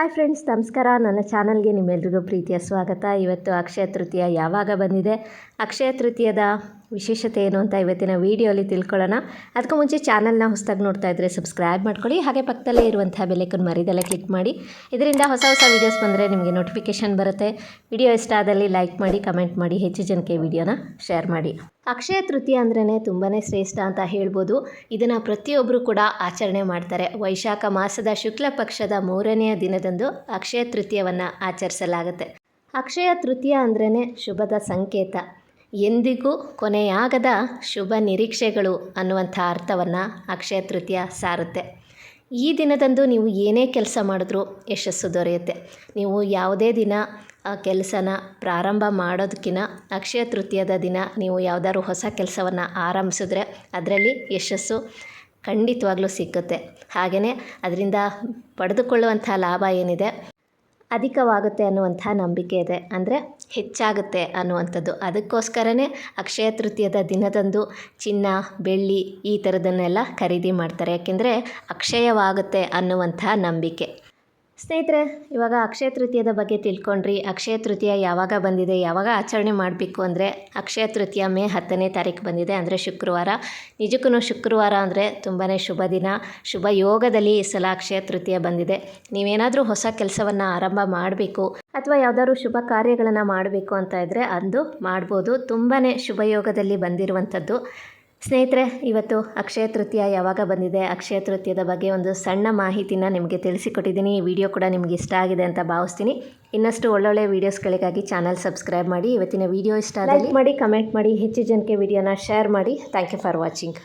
Hi friends ನಮಸ್ಕಾರ. ನನ್ನ ಚಾನಲ್ಗೆ ನಿಮ್ಮೆಲ್ರಿಗೂ ಪ್ರೀತಿಯ ಸ್ವಾಗತ. ಇವತ್ತು ಅಕ್ಷಯ ತೃತೀಯ ಯಾವಾಗ ಬಂದಿದೆ? ಅಕ್ಷಯ ತೃತೀಯದ ವಿಶೇಷತೆ ಏನು ಅಂತ ಇವತ್ತಿನ ವೀಡಿಯೋಲಿ ತಿಳ್ಕೊಳ್ಳೋಣ. ಅದಕ್ಕೂ ಮುಂಚೆ ಚಾನಲ್ನ ಹೊಸದಾಗಿ ನೋಡ್ತಾ ಇದ್ದರೆ ಸಬ್ಸ್ಕ್ರೈಬ್ ಮಾಡ್ಕೊಳ್ಳಿ. ಹಾಗೆ ಪಕ್ಕದಲ್ಲೇ ಇರುವಂಥ ಬೆಲೆಕನ್ ಮರಿದಲ್ಲೇ ಕ್ಲಿಕ್ ಮಾಡಿ. ಇದರಿಂದ ಹೊಸ ಹೊಸ ವೀಡಿಯೋಸ್ ಬಂದರೆ ನಿಮಗೆ ನೋಟಿಫಿಕೇಷನ್ ಬರುತ್ತೆ. ವಿಡಿಯೋ ಇಷ್ಟ ಆದಲ್ಲಿ ಲೈಕ್ ಮಾಡಿ, ಕಮೆಂಟ್ ಮಾಡಿ, ಹೆಚ್ಚು ಜನಕ್ಕೆ ವಿಡಿಯೋನ ಶೇರ್ ಮಾಡಿ. ಅಕ್ಷಯ ತೃತೀಯ ಅಂದ್ರೇ ತುಂಬಾ ಶ್ರೇಷ್ಠ ಅಂತ ಹೇಳ್ಬೋದು. ಇದನ್ನು ಪ್ರತಿಯೊಬ್ಬರು ಕೂಡ ಆಚರಣೆ ಮಾಡ್ತಾರೆ. ವೈಶಾಖ ಮಾಸದ ಶುಕ್ಲ ಪಕ್ಷದ ಮೂರನೆಯ ದಿನದಂದು ಅಕ್ಷಯ ತೃತೀಯವನ್ನು ಆಚರಿಸಲಾಗುತ್ತೆ. ಅಕ್ಷಯ ತೃತೀಯ ಅಂದ್ರೇ ಶುಭದ ಸಂಕೇತ. ಎಂದಿಗೂ ಕೊನೆಯಾಗದ ಶುಭ ನಿರೀಕ್ಷೆಗಳು ಅನ್ನುವಂಥ ಅರ್ಥವನ್ನು ಅಕ್ಷಯ ತೃತೀಯ ಸಾರುತ್ತೆ. ಈ ದಿನದಂದು ನೀವು ಏನೇ ಕೆಲಸ ಮಾಡಿದ್ರೂ ಯಶಸ್ಸು ದೊರೆಯುತ್ತೆ. ನೀವು ಯಾವುದೇ ದಿನ ಕೆಲಸನ ಪ್ರಾರಂಭ ಮಾಡೋದಕ್ಕಿಂತ ಅಕ್ಷಯ ತೃತೀಯದ ದಿನ ನೀವು ಯಾವುದಾದ್ರು ಹೊಸ ಕೆಲಸವನ್ನು ಆರಂಭಿಸಿದ್ರೆ ಅದರಲ್ಲಿ ಯಶಸ್ಸು ಖಂಡಿತವಾಗ್ಲೂ ಸಿಕ್ಕುತ್ತೆ. ಹಾಗೆಯೇ ಅದರಿಂದ ಪಡೆದುಕೊಳ್ಳುವಂಥ ಲಾಭ ಏನಿದೆ? ಅಧಿಕವಾಗುತ್ತೆ ಅನ್ನುವಂಥ ನಂಬಿಕೆ ಇದೆ. ಅಂದರೆ ಹೆಚ್ಚಾಗುತ್ತೆ ಅನ್ನುವಂಥದ್ದು. ಅದಕ್ಕೋಸ್ಕರನೇ ಅಕ್ಷಯ ತೃತೀಯದ ದಿನದಂದು ಚಿನ್ನ, ಬೆಳ್ಳಿ ಈ ಥರದನ್ನೆಲ್ಲ ಖರೀದಿ ಮಾಡ್ತಾರೆ. ಯಾಕೆಂದರೆ ಅಕ್ಷಯವಾಗುತ್ತೆ ಅನ್ನುವಂಥ ನಂಬಿಕೆ. ಸ್ನೇಹಿತರೆ, ಇವಾಗ ಅಕ್ಷಯ ತೃತೀಯದ ಬಗ್ಗೆ ತಿಳ್ಕೊಂಡ್ರಿ. ಅಕ್ಷಯ ತೃತೀಯ ಯಾವಾಗ ಬಂದಿದೆ, ಯಾವಾಗ ಆಚರಣೆ ಮಾಡಬೇಕು ಅಂದರೆ ಅಕ್ಷಯ ತೃತೀಯ ಮೇ ಹತ್ತನೇ ತಾರೀಕು ಬಂದಿದೆ ಅಂದರೆ ಶುಕ್ರವಾರ. ನಿಜಕ್ಕೂ ಶುಕ್ರವಾರ ಅಂದರೆ ತುಂಬಾ ಶುಭ ದಿನ. ಶುಭ ಯೋಗದಲ್ಲಿ ಈ ಸಲ ಅಕ್ಷಯ ತೃತೀಯ ಬಂದಿದೆ. ನೀವೇನಾದರೂ ಹೊಸ ಕೆಲಸವನ್ನು ಆರಂಭ ಮಾಡಬೇಕು ಅಥವಾ ಯಾವುದಾದ್ರು ಶುಭ ಕಾರ್ಯಗಳನ್ನು ಮಾಡಬೇಕು ಅಂತ ಇದ್ದರೆ ಅಂದು ಮಾಡ್ಬೋದು. ತುಂಬಾ ಶುಭ ಯೋಗದಲ್ಲಿ ಬಂದಿರುವಂಥದ್ದು. ಸ್ನೇಹಿತರೆ, ಇವತ್ತು ಅಕ್ಷಯ ತೃತೀಯ ಯಾವಾಗ ಬಂದಿದೆ? ಅಕ್ಷಯ ತೃತೀಯದ ಬಗ್ಗೆ ಒಂದು ಸಣ್ಣ ಮಾಹಿತಿನ ನಿಮಗೆ ತಿಳಿಸಿಕೊಟ್ಟಿದ್ದೀನಿ. ಈ ವಿಡಿಯೋ ಕೂಡ ನಿಮಗೆ ಇಷ್ಟ ಆಗಿದೆ ಅಂತ ಭಾವಿಸ್ತೀನಿ. ಇನ್ನಷ್ಟು ಒಳ್ಳೊಳ್ಳೆ ವೀಡಿಯೋಸ್ಗಳಿಗಾಗಿ ಚಾನಲ್ ಸಬ್ಸ್ಕ್ರೈಬ್ ಮಾಡಿ. ಇವತ್ತಿನ ವಿಡಿಯೋ ಇಷ್ಟ ಲೈಕ್ ಮಾಡಿ ಕಮೆಂಟ್ ಮಾಡಿ, ಹೆಚ್ಚು ಜನಕ್ಕೆ ವಿಡಿಯೋನ ಶೇರ್ ಮಾಡಿ. Thank you for watching